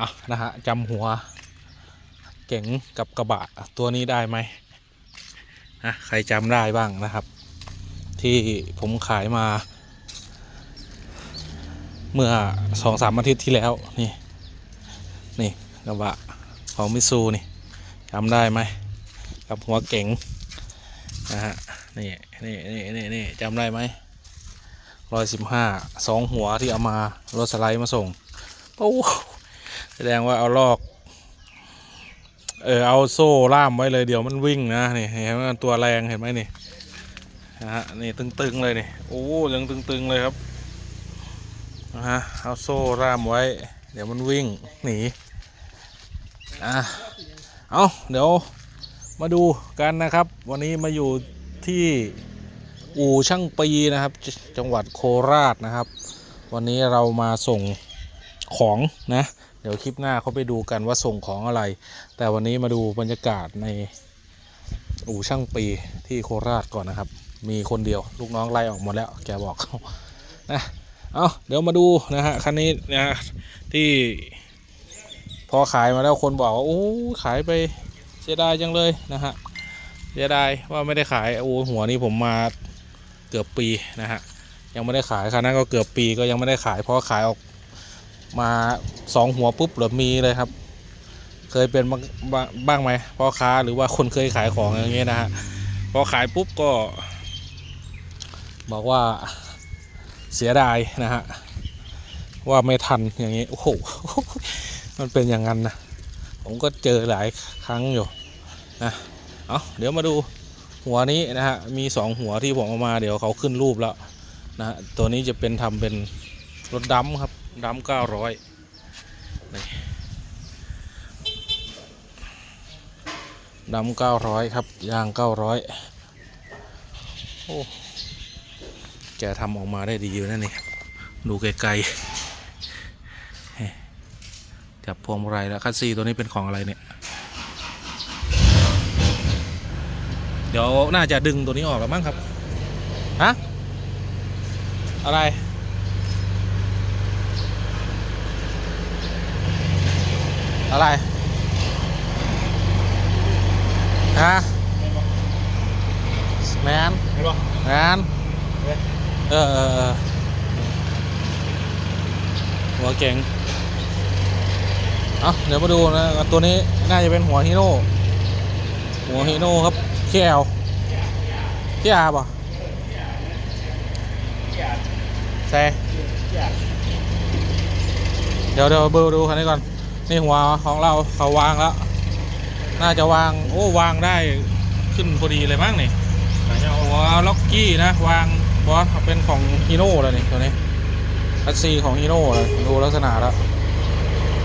อะนะฮะจำหัวเก๋งกับกระบะตัวนี้ได้ไหมนะใครจำได้บ้างนะครับ ที่ผมขายมา เมื่อสองสามอาทิตย์ที่แล้วนี่นี่กระบะของมิซูนี่จำได้ไหมกับหัวเก๋งนะฮะนี่นี่นี่นี่นี่จำได้ไหมร้อยสิบห้าสองหัวที่เอามารถสไลด์มาส่งโอ้ แสดงว่าเอาลอก เออเอาโซ่ล่ามไว้เลยเดี๋ยวมันวิ่งนะนี่เห็นไหมมันตัวแรงเห็นไหมนี่นะฮะนี่ตึงๆเลยนี่โอ้ยังตึงๆเลยครับนะฮะเอาโซ่ล่ามไว้ เดี๋ยวมันวิ่งหนีอะเอาเดี๋ยวมาดูกันนะครับ วันนี้มาอยู่ที่อู่ช่างปีนะครับจจังหวัดโคราชนะครับ วันนี้เรามาส่งของนะ เดี๋ยวคลิปหน้าเขาไปดูกันว่าส่งของอะไร แต่วันนี้มาดูบรรยากาศในอู่ช่างปีที่โคราชก่อนนะครับ มีคนเดียวลูกน้องไล่ออกหมดแล้ว แกบอกนะเอาเดี๋ยวมาดูนะฮะคันนี้นะฮะที่พอขายมาแล้วคนบอกว่าโอ้ขายไปเสียดายจังเลยนะฮะเสียดายว่าไม่ได้ขายโอ้หัวนี้ผมมาเกือบปีนะฮะยังไม่ได้ขายคันนั้นก็เกือบปีก็ยังไม่ได้ขายเพราะขายออก มาสองหัวปุ๊บเหลือมีเลยครับ เคยเป็นบ้างบ้างบ้างไหมพ่อค้าหรือว่าคนเคยขายของอย่างเงี้ยนะฮะพอขายปุ๊บก็ บอกว่าเสียดายนะฮะว่าไม่ทันอย่างงี้โอ้โหมันเป็นอย่างนั้นนะผมก็เจอหลายครั้งอยู่นะเอาเดี๋ยวมาดูหัวนี้นะฮะมีสองหัวที่ผมเอามาเดี๋ยวเขาขึ้นรูปแล้วนะฮะตัวนี้จะเป็นทำเป็นรถดำครับ ดำเก้าร้อยดำเก้าร้อยครับยางเก้าร้อยโอ้แกทำออกมาได้ดีอยู่นะนี่ดูไกลๆเจับพวงมาลัยแล้วคัสซีตัวนี้เป็นของอะไรเนี่ย เดี๋ยวน่าจะดึงตัวนี้ออกแล้วมั้งครับ ฮะ อะไร อะไรฮะแมนเห็นปะแมนเออเออเออหัวเก่งเอาเดี๋ยวมาดูนะ ตัวนี้น่าจะเป็นหัวฮีโน่หัวฮีโน่ครับเขี้ยวเขี้ยป่ะใช่เดี๋ยวเดี๋ยวเบอร์ดูคันนี้ก่อน นี่หัวของเราเขาวางแล้ว น่าจะวางโอ้วางได้ขึ้นพอดีเลยมั้งนี่หัวล็อกกี้นะ วางบอสเป็นของฮีโน่เลยนี่ตัวนี้คัสซีของฮีโน่เลยดูลักษณะแล้ว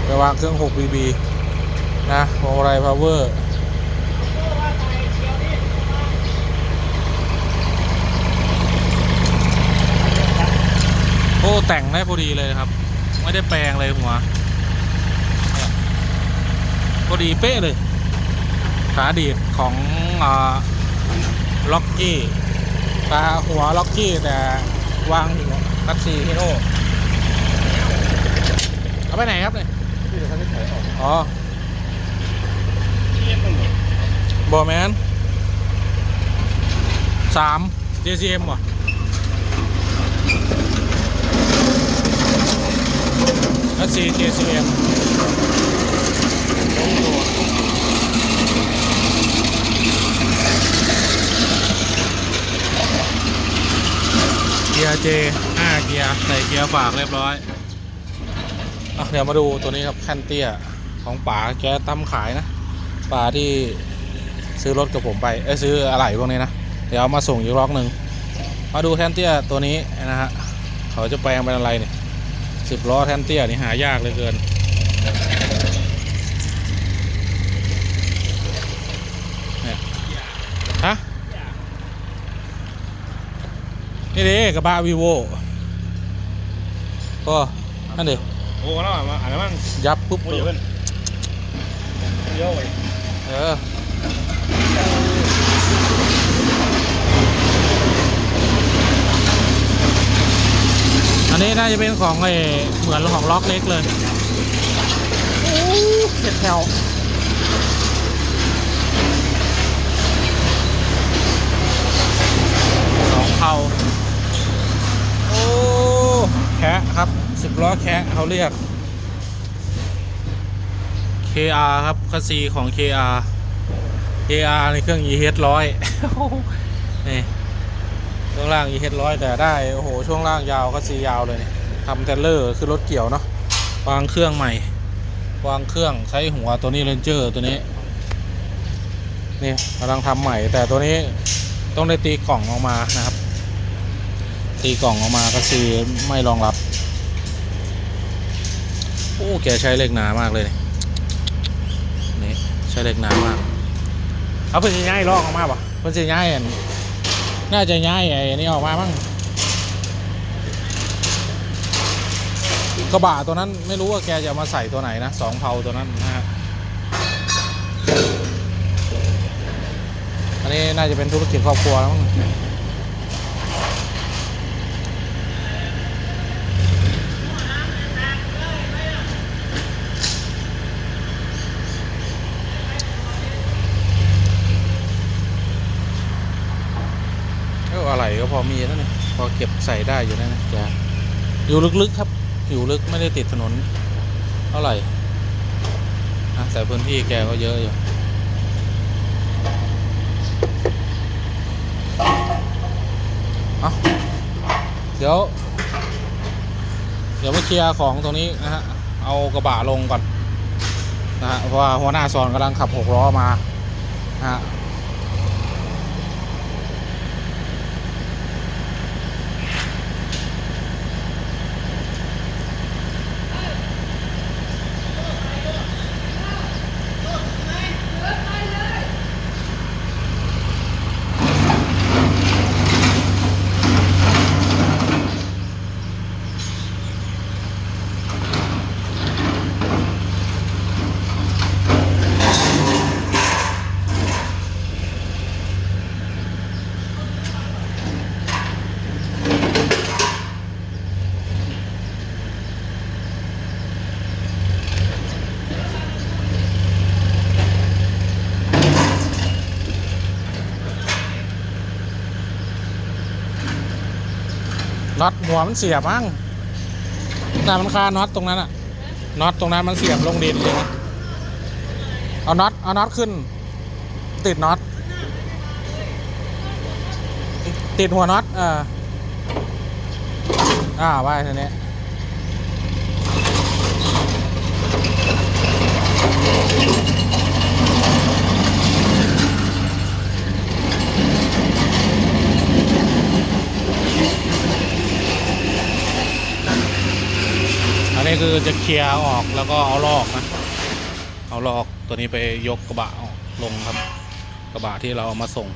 ไปวางเครื่อง 6 BB นะโมไรพาวเวอร์โอ้แต่งได้พอดีเลยครับ ไม่ได้แปลงเลยหัว พอดีเป๊ะเลย ขาดีดของอ่าล็อกกี้ตาหัวล็อกกี้แต่วางหัวคัตซีฮีโร่เอาไปไหนครับเนี่ยที่เดี๋ยวเขาจะถ่ายออกอ๋อเทียบกันหมดบอแมนสาม JCM ว่ะคัตซี JCM เกียร์ J 5เกียร์ใส่เกียร์ฝากเรียบร้อยอะเดี๋ยวมาดูตัวนี้ครับแคนเตียของป๋าแกทำขายนะป๋าที่ซื้อรถกับผมไปเอ้ซื้ออะไหล่พวกนี้นะ เดี๋ยวมาส่งอีกรอบหนึ่งมาดูแทนเตี้ยตัวนี้นะฮะเขาจะแปลงเป็นอะไรเนี่ยสิบล้อแทนเตี้ยนี่หายากเลยเกิน เนี่ย ฮะ นี่ดิกระบะวีโวก็นั่นดิโอ้แล้วอะมาอ่านแล้วมั้งยับปุ๊บโอ้เยอะเกินเยอะเว้ยเอออันนี้น่าจะเป็นของไอ้เหมือนของล็อกเล็กเลยโงาสองเผาโอ้แคะครับสิบล้อแคะ เขาเรียก KR ครับคัสซีของ KR KR ในเครื่อง EH ร้อยนี่ช่วงล่าง EH ร้อยแต่ได้ โอ้โห ช่วงล่างยาวคัสซียาวเลยนี่ทำเทเลอร์คือรถเกี่ยวเนาะวางเครื่องใหม่ วางเครื่องใช้หัวตัวนี้เรนเจอร์ตัวนี้นี่กำลังทำใหม่ แต่ตัวนี้ต้องได้ตีกล่องออกมานะครับ ตีกล่องออกมาก็คือไม่รองรับ โอ้ แกใช้เหล็กหนามากเลย นี่ใช้เหล็กหนามาก เอาเพิ่นจะย้ายลอกออกมาปะเพิ่นจะย้ายอันน่าจะย้ายไอ้นี่ออกมามั้งกระบะตัวนั้นไม่รู้ว่าแกจะเอามาใส่ตัวไหนนะสองเพาตัวนั้นนะฮะอันนี้น่าจะเป็นธุรกิจครอบครัวแล้วมั้งเอ ออะไรก็พอมีแล้วนี่พอเก็บใส่ได้อยู่นะนะจะอยู่ลึกๆครับอยู่ลึกไม่ได้ติดถนนเท่าไหร่นะแต่พื้นที่แกก็เยอะอยู่เอาเดี๋ยว เดี๋ยวมาเคลียร์ของตรงนี้นะฮะ เอากระบะลงก่อนนะฮะเพราะว่าหัวหน้าซอนกำลังขับหกล้อมานะฮะ น็อตหัวมันเสียบมั้งแต่มันคาน็อตตรงนั้นอะน็อตตรงนั้นมันเสียบลงดินเลยนะเอาน็อตเอาน็อตขึ้น ติดน็อตติดหัวน็อตเอออ่าไว้ทีนี้อั นี้คือจะเคลียร์ออกแล้วก็เอาลอกนะ เอาลอกตัวนี้ไปยกกระบะออกลงครับ กระบะที่เราเอามาส่ง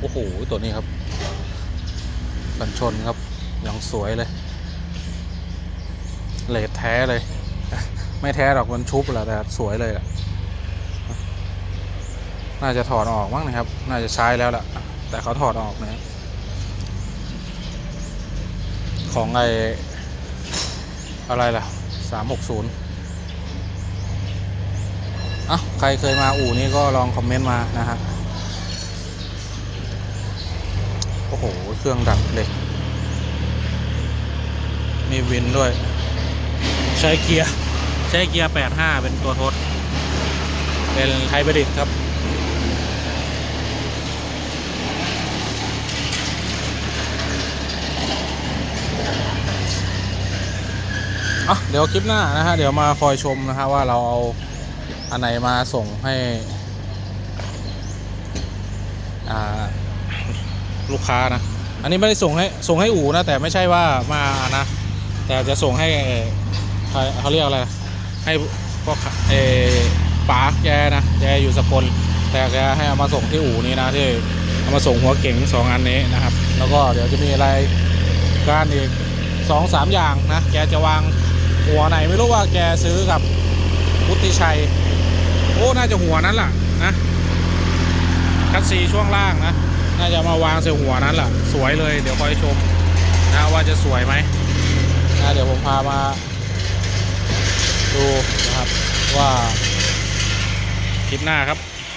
โอ้โหตัวนี้ครับกันชนครับอย่างสวยเลยเลดแท้เลย ไม่แท้หรอกมันชุบแหละแต่สวยเลยอะน่าจะถอดออกมั้งนะครับ น่าจะใช้แล้วล่ะ แต่เขาถอดออกนะ ของไอ อะไรล่ะสามหกศูนย์อะใครเคยมาอู่นี้ก็ลองคอมเมนต์มานะฮะโอ้โห เครื่องดับเหล็ก มีวินด้วย ใช้เกียร์ ใช้เกียร์ 85 เป็นตัวทด เป็นไฮบริดครับ อะเดี๋ยวคลิปหน้านะฮะเดี๋ยวมาคอยชมนะฮะว่าเราเอาอันไหนมาส่งให้อ่าลูกค้านะ อันนี้ไม่ได้ส่งให้ส่งให้อู่นะแต่ไม่ใช่ว่ามานะ แต่จะส่งให้เขาเรียกอะไรให้พ่อค้าเออป๋าแกนะแกอยู่สกลแต่แกให้เอามาส่งที่อู่นี้นะที่เอามาส่งหัวเก๋งสองอันนี้นะครับ แล้วก็เดี๋ยวจะมีอะไรการอีกสองสามอย่างนะ แกจะวาง หัวไหนไม่รู้ว่าแกซื้อกับวุฒิชัย โอ้ น่าจะหัวนั้นแหละนะคัดซีช่วงล่างนะ น่าจะมาวางใส่หัวนั้นแหละสวยเลยเดี๋ยวคอยชมนะว่าจะสวยไหมนะเดี๋ยวผมพามาดูนะครับว่าคลิปหน้าครับ